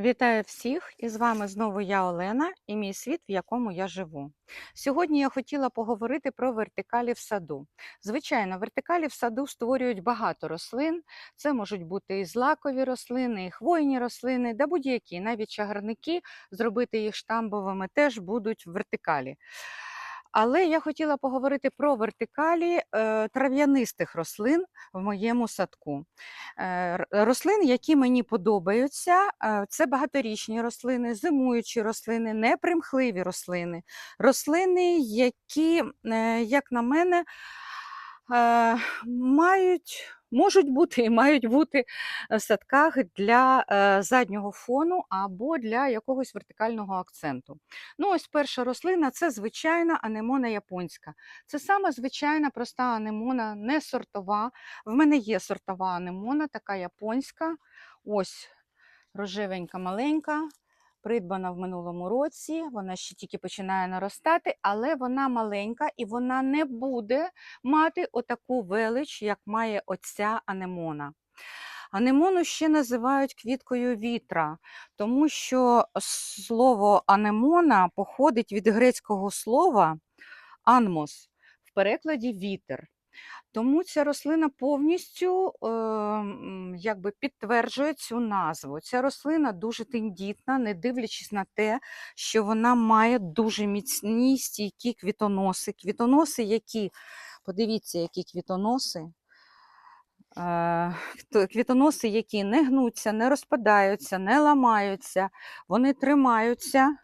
Вітаю всіх! І з вами знову я Олена і мій світ, в якому я живу. Сьогодні я хотіла поговорити про вертикалі в саду. Звичайно, вертикалі в саду створюють багато рослин. Це можуть бути і злакові рослини, і хвойні рослини, да будь-які, навіть чагарники, зробити їх штамбовими теж будуть в вертикалі. Але я хотіла поговорити про вертикалі е, трав'янистих рослин в моєму садку. Е, Рослин, які мені подобаються, е, це багаторічні рослини, зимуючі рослини, непримхливі рослини, рослини, які, як на мене, мають. Можуть бути і мають бути в садках для е, заднього фону або для якогось вертикального акценту. Ну, ось перша рослина це звичайна анемона японська. Це саме звичайна проста анемона, не сортова. В мене є сортова анемона, така японська. Ось рожевенька, маленька. Придбана в минулому році, вона ще тільки починає наростати, але вона маленька і вона не буде мати отаку велич, як має оця анемона. Анемону ще називають квіткою вітра, тому що слово анемона походить від грецького слова анмос, в перекладі вітер. Тому ця рослина повністю е, якби підтверджує цю назву. Ця рослина дуже тендітна, не дивлячись на те, що вона має дуже міцні стійкі квітоноси. Квітоноси, які, подивіться, які квітоноси. Е, Квітоноси, які не гнуться, не розпадаються, не ламаються, вони тримаються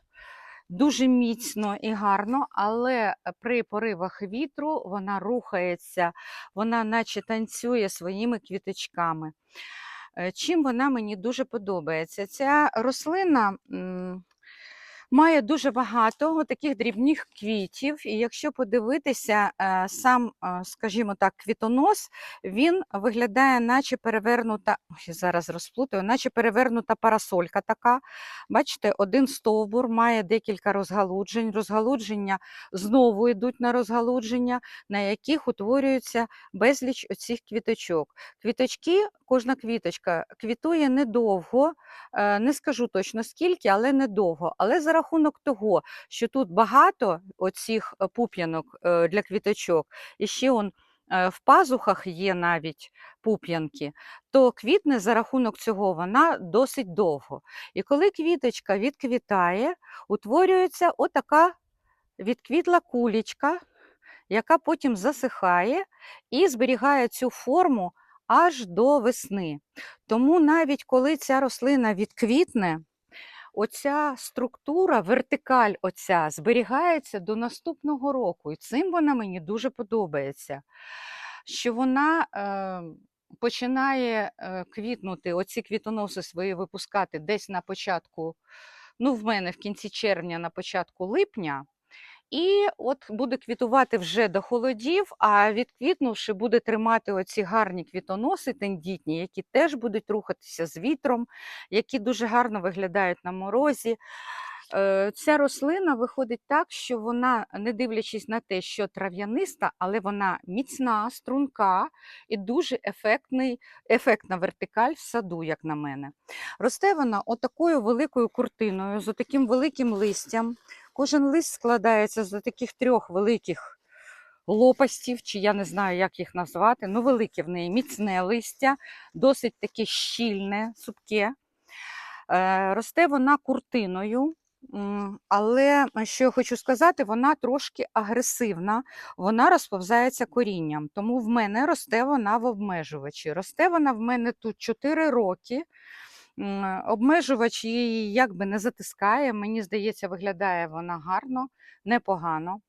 дуже міцно і гарно, але при поривах вітру вона рухається, вона наче танцює своїми квіточками. Е, Чим вона мені дуже подобається? Ця рослина має дуже багато таких дрібних квітів, і якщо подивитися, е, сам, е, скажімо так, квітонос, він виглядає, наче перевернута, ой, зараз розплутаю, наче перевернута парасолька така. Бачите, один стовбур має декілька розгалуджень. Розгалудження знову йдуть на розгалудження, на яких утворюється безліч оцих квіточок. Квіточки, кожна квіточка квітує недовго, е, не скажу точно скільки, але недовго. Але рахунок того, що тут багато оцих е, пуп'янок е, для квіточок, і ще он е, в пазухах є навіть пуп'янки, то квітне за рахунок цього вона досить довго. І коли квіточка відквітає, утворюється отака відквітла кулічка, яка потім засихає і зберігає цю форму аж до весни. Тому навіть коли ця рослина відквітне, оця структура, вертикаль оця зберігається до наступного року. І цим вона мені дуже подобається. Що вона е, починає квітнути, оці квітоноси свої випускати десь на початку, ну, в мене в кінці червня, на початку липня. І от буде квітувати вже до холодів, а відквітнувши, буде тримати оці гарні квітоноси тендітні, які теж будуть рухатися з вітром, які дуже гарно виглядають на морозі. Е, Ця рослина виходить так, що вона, не дивлячись на те, що трав'яниста, але вона міцна, струнка і дуже ефектний, ефектна вертикаль в саду, як на мене. Росте вона отакою великою куртиною, з таким великим листям. Кожен лист складається з таких трьох великих лопастів, чи я не знаю, як їх назвати. Ну, велике в неї міцне листя, досить таке щільне, супке. Е, Росте вона куртиною. Але що я хочу сказати, вона трошки агресивна, вона розповзається корінням. Тому в мене росте вона в обмежувачі. Росте вона в мене тут 4 роки. М, Обмежувач її якби не затискає. Мені здається, виглядає вона гарно, непогано.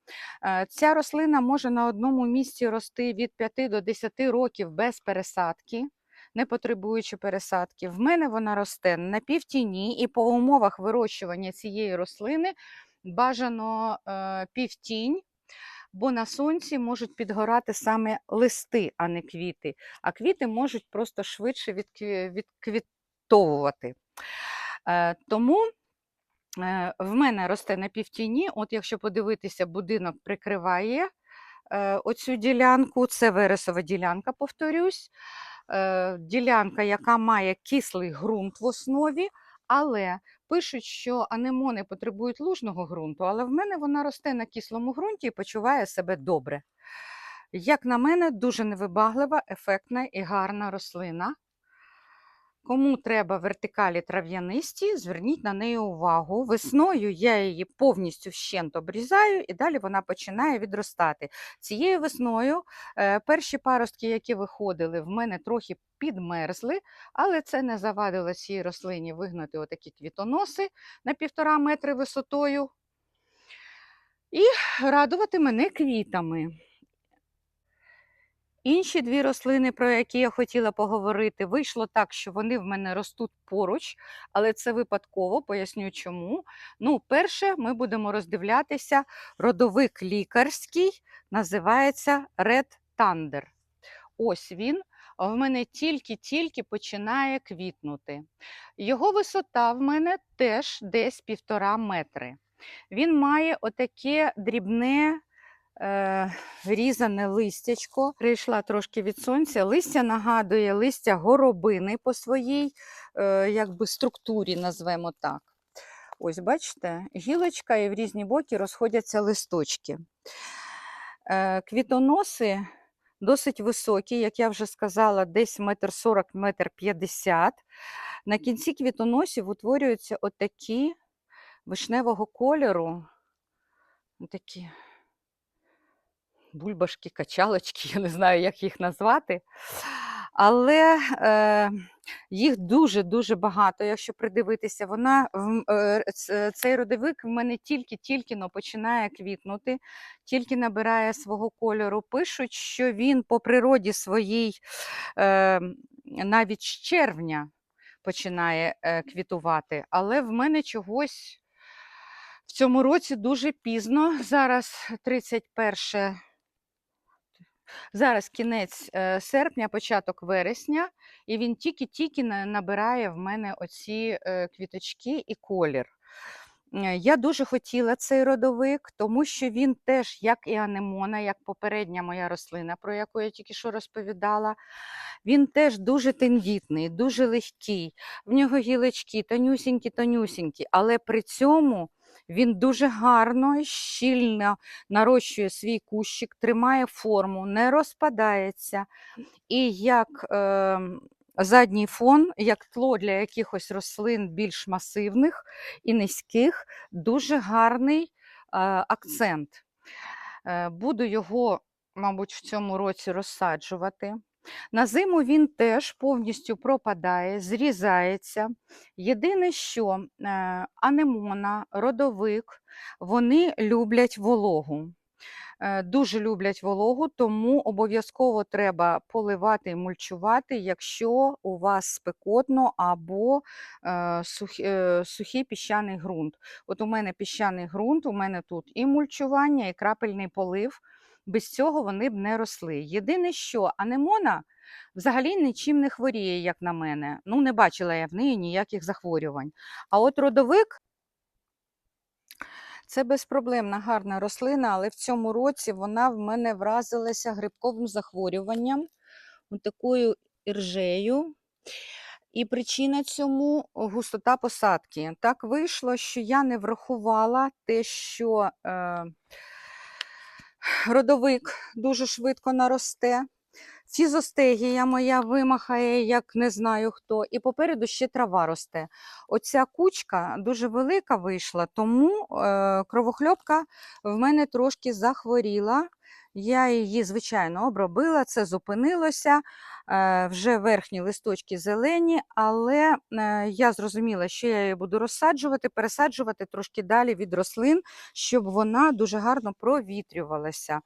Е, Ця рослина може на одному місці рости від 5 до 10 років без пересадки, не потребуючи пересадки. В мене вона росте на півтіні, і по умовах вирощування цієї рослини бажано е, півтінь. Бо на сонці можуть підгорати саме листи, а не квіти. А квіти можуть просто швидше відкві- відквітовувати. Е, Тому е, в мене росте на півтіні. От якщо подивитися, будинок прикриває е, оцю ділянку, це вересова ділянка, повторюсь. Ділянка, яка має кислий ґрунт в основі, Але пишуть, що анемони потребують лужного ґрунту, але в мене вона росте на кислому ґрунті і почуває себе добре. Як на мене, дуже невибаглива, ефектна і гарна рослина. Кому треба вертикалі трав'янисті, зверніть на неї увагу. Весною я її повністю вщент обрізаю, і далі вона починає відростати. Цією весною е, перші паростки, які виходили, в мене трохи підмерзли, але це не завадило цій рослині вигнати отакі квітоноси на півтора метри висотою і радувати мене квітами. Інші дві рослини, про які я хотіла поговорити, вийшло так, що вони в мене ростуть поруч, але це випадково, поясню чому. Ну, перше, ми будемо роздивлятися родовик лікарський, називається Red Thunder. Ось він. В мене тільки-тільки починає квітнути. Його висота в мене теж десь півтора метри. Він має отаке дрібне різане листячко. Прийшла трошки від сонця. Листя нагадує листя горобини по своїй е, якби структурі, назвемо так. Ось, бачите, гілочка і в різні боки розходяться листочки. Е, квітоноси досить високі, як я вже сказала, десь метр сорок, метр п'ятдесят. На кінці квітоносів утворюються отакі вишневого кольору. Такі бульбашки, качалочки, я не знаю, як їх назвати. Але е, їх дуже-дуже багато, якщо придивитися, вона, е, цей родовик в мене тільки-тільки но починає квітнути, тільки набирає свого кольору. Пишуть, що він по природі своїй е, навіть з червня починає е, квітувати, але в мене чогось в цьому році дуже пізно. Зараз 31 Зараз кінець е, серпня, початок вересня, і він тільки-тільки на- набирає в мене оці е, квіточки і колір. Е, Я дуже хотіла цей родовик, тому що він теж, як і анемона, як попередня моя рослина, про яку я тільки що розповідала, він теж дуже тендітний, дуже легкий. В нього гілочки тонюсінькі, тонюсінькі, але при цьому він дуже гарно і щільно нарощує свій кущик, тримає форму, не розпадається. І як е, задній фон, як тло для якихось рослин більш масивних і низьких, дуже гарний е, акцент. Е, буду його, мабуть, в цьому році розсаджувати. На зиму він теж повністю пропадає, зрізається. Єдине, що е, анемона, родовик, вони люблять вологу. Е, Дуже люблять вологу, тому обов'язково треба поливати і мульчувати, якщо у вас спекотно або е, сух, сухий піщаний ґрунт. От у мене піщаний ґрунт, у мене тут і мульчування, і крапельний полив. Без цього вони б не росли. Єдине, що анемона взагалі нічим не хворіє, як на мене. Ну, не бачила я в неї ніяких захворювань. А от родовик це безпроблемна гарна рослина, але в цьому році вона в мене вразилася грибковим захворюванням, такою іржею. І причина цьому густота посадки. Так вийшло, що я не врахувала те, що е, родовик дуже швидко наросте. Фізостегія моя вимахає, як не знаю хто, і попереду ще трава росте. Оця кучка дуже велика вийшла, тому е, кровохльопка в мене трошки захворіла. Я її, звичайно, обробила, це зупинилося. Е, вже верхні листочки зелені, але е, я зрозуміла, що я її буду розсаджувати, пересаджувати трошки далі від рослин, щоб вона дуже гарно провітрювалася.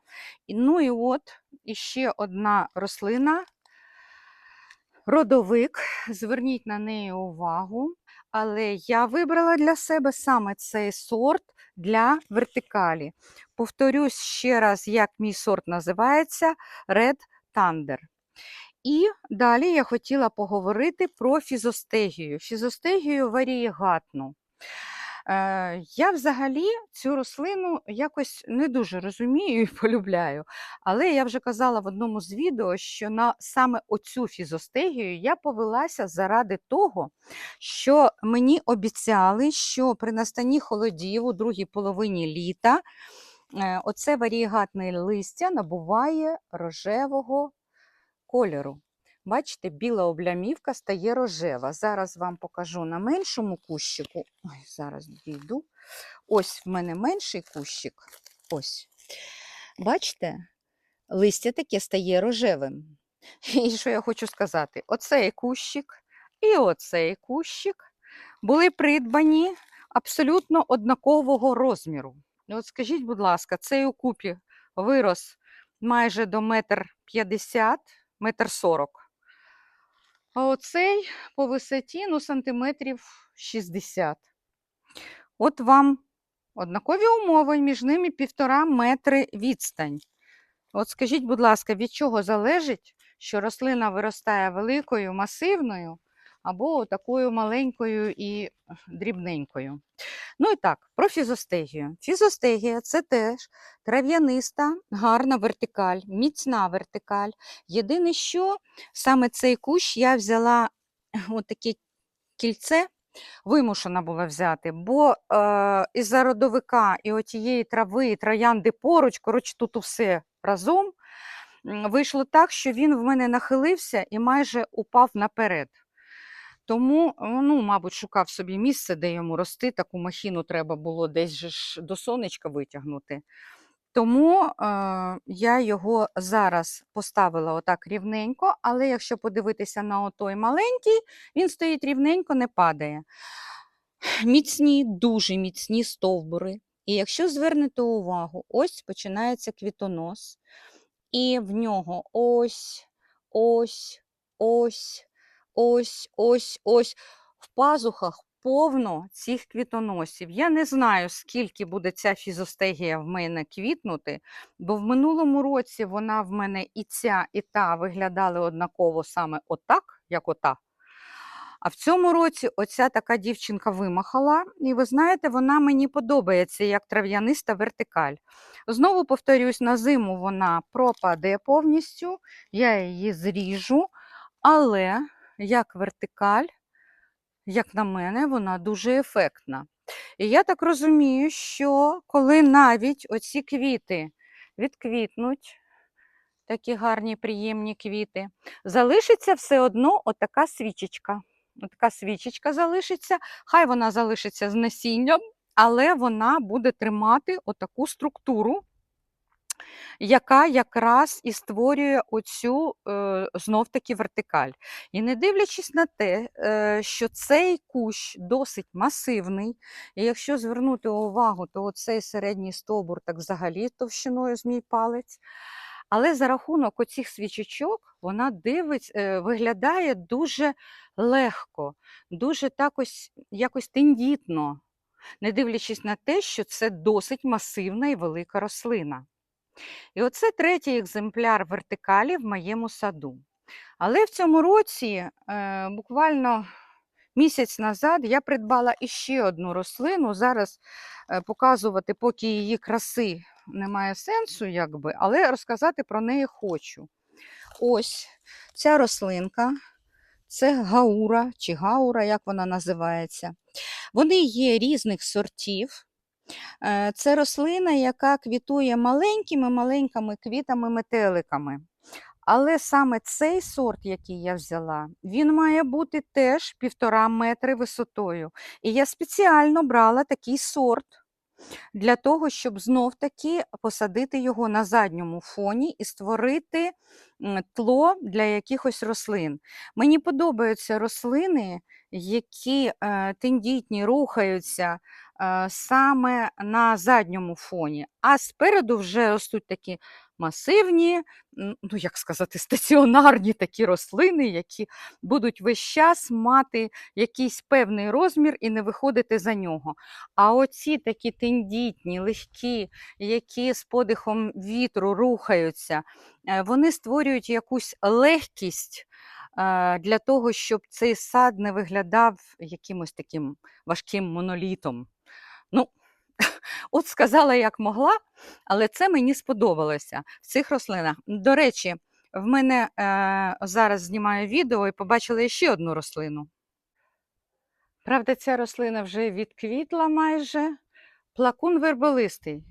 Ну і от іще одна рослина, родовик. Зверніть на неї увагу. Але я вибрала для себе саме цей сорт для вертикалі. Повторюсь ще раз, як мій сорт називається Red Thunder. І далі я хотіла поговорити про фізостегію. Фізостегію варієгатну. Е, я взагалі цю рослину якось не дуже розумію і полюбляю. Але я вже казала в одному з відео, що на саме оцю фізостегію я повелася заради того, що мені обіцяли, що при настанні холодів у другій половині літа е, оце варієгатне листя набуває рожевого кольору. Бачите, біла облямівка стає рожева. Зараз вам покажу на меншому кущику. Ой, зараз дійду. Ось в мене менший кущик. Ось. Бачите, листя таке стає рожевим. І що я хочу сказати? Оцей кущик і оцей кущик були придбані абсолютно однакового розміру. От скажіть, будь ласка, цей у купі вирос майже до метр п'ятдесят, метр сорок. А оцей по висоті ну, сантиметрів 60. От вам однакові умови, між ними півтора метри відстань. От скажіть, будь ласка, від чого залежить, що рослина виростає великою, масивною, або такою маленькою і дрібненькою. Ну і так, про фізостегію. Фізостегія це теж трав'яниста, гарна вертикаль, міцна вертикаль. Єдине, що саме цей кущ я взяла таке кільце, вимушена була взяти, бо е, із-за родовика і отієї трави, і троянди поруч, коротше, тут усе разом, вийшло так, що він в мене нахилився і майже упав наперед. Тому, ну, мабуть, шукав собі місце, де йому рости. Таку махіну треба було десь ж до сонечка витягнути. Тому е, я його зараз поставила отак рівненько, але якщо подивитися на отой маленький, він стоїть рівненько, не падає. Міцні, дуже міцні стовбури. І якщо звернете увагу, ось починається квітонос, і в нього ось, ось, ось, ось, ось, ось. В пазухах повно цих квітоносів. Я не знаю, скільки буде ця фізостегія в мене квітнути, бо в минулому році вона в мене і ця, і та виглядали однаково саме отак, як ота. А в цьому році оця така дівчинка вимахала, і ви знаєте, вона мені подобається як трав'яниста вертикаль. Знову повторюсь, на зиму вона пропаде повністю, я її зріжу, але як вертикаль, як на мене, вона дуже ефектна. І я так розумію, що коли навіть оці квіти відквітнуть, такі гарні, приємні квіти, залишиться все одно отака свічечка. Така свічечка залишиться, хай вона залишиться з насінням, але вона буде тримати отаку структуру, яка якраз і створює оцю е, знов-таки вертикаль. І не дивлячись на те, е, що цей кущ досить масивний, і якщо звернути увагу, то оцей середній стовбур так взагалі товщиною з мій палець. Але за рахунок оцих свічечок вона дивить, е, виглядає дуже легко, дуже так ось, якось тендітно, не дивлячись на те, що це досить масивна і велика рослина. І оце третій екземпляр вертикалі в моєму саду. Але в цьому році, е, буквально місяць назад, я придбала іще одну рослину. Зараз е, показувати, поки її краси немає сенсу, якби, але розказати про неї хочу. Ось ця рослинка, це гаура чи гаура, як вона називається. Вони є різних сортів. Е, Це рослина, яка квітує маленькими-маленькими квітами-метеликами. Але саме цей сорт, який я взяла, він має бути теж півтора метри висотою. І я спеціально брала такий сорт для того, щоб знов-таки посадити його на задньому фоні і створити тло для якихось рослин. Мені подобаються рослини, які е, тендітні, рухаються е, саме на задньому фоні, а спереду вже ростуть такі масивні, ну як сказати, стаціонарні такі рослини, які будуть весь час мати якийсь певний розмір і не виходити за нього. А оці такі тендітні, легкі, які з подихом вітру рухаються, вони створюють якусь легкість. е, для того, щоб цей сад не виглядав якимось таким важким монолітом. Ну, от сказала, як могла, але це мені сподобалося в цих рослинах. До речі, в мене е, зараз знімаю відео і побачила ще одну рослину. Правда, ця рослина вже відквітла майже. Плакун верболистий.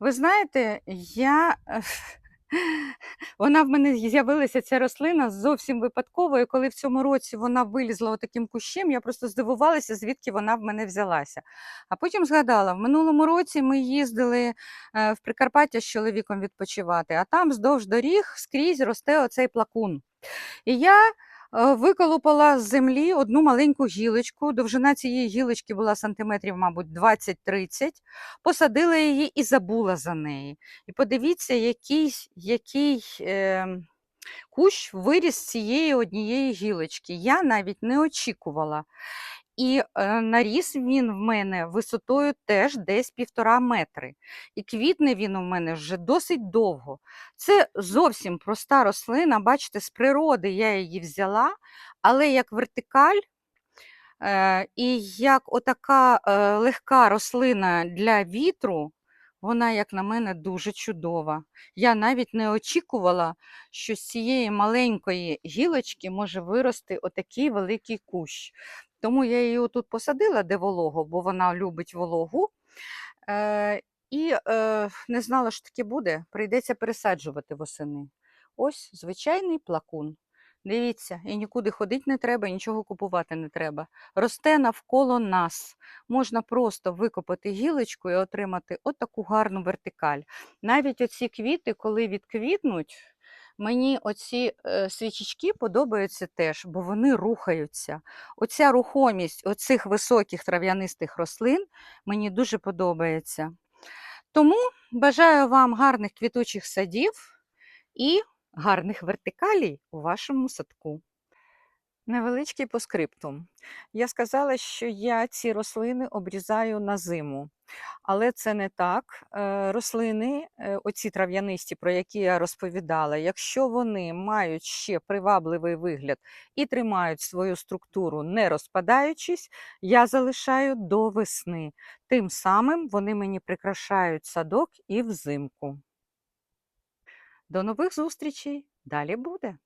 Ви знаєте, я... вона в мене з'явилася ця рослина зовсім випадково, і коли в цьому році вона вилізла отаким кущем, я просто здивувалася, звідки вона в мене взялася. А потім згадала, в минулому році ми їздили е, в Прикарпаття з чоловіком відпочивати, а там вздовж доріг скрізь росте оцей плакун. І я виколупала з землі одну маленьку гілочку. Довжина цієї гілочки була сантиметрів, мабуть, 20-30. Посадила її і забула за неї. І подивіться, який, який е, кущ виріс цієї однієї гілочки. Я навіть не очікувала. І е, наріс він в мене висотою теж десь півтора метри. І квітне він у мене вже досить довго. Це зовсім проста рослина, бачите, з природи я її взяла, але як вертикаль. Е, і як отака е, легка рослина для вітру, вона, як на мене, дуже чудова. Я навіть не очікувала, що з цієї маленької гілочки може вирости отакий великий кущ. Тому я її отут посадила, де волого, бо вона любить вологу. Е, і е, не знала, що таке буде. Прийдеться пересаджувати восени. Ось звичайний плакун. Дивіться, і нікуди ходити не треба, нічого купувати не треба. Росте навколо нас. Можна просто викопати гілочку і отримати отаку гарну вертикаль. Навіть оці квіти, коли відквітнуть, мені оці е, свічечки подобаються теж, бо вони рухаються. Оця рухомість оцих високих трав'янистих рослин мені дуже подобається. Тому бажаю вам гарних квітучих садів і гарних вертикалій у вашому садку. Невеличкий по скриптум. Я сказала, що я ці рослини обрізаю на зиму, але це не так. Е, Рослини, е, оці трав'янисті, про які я розповідала, якщо вони мають ще привабливий вигляд і тримають свою структуру, не розпадаючись, я залишаю до весни. Тим самим вони мені прикрашають садок і взимку. До нових зустрічей! Далі буде!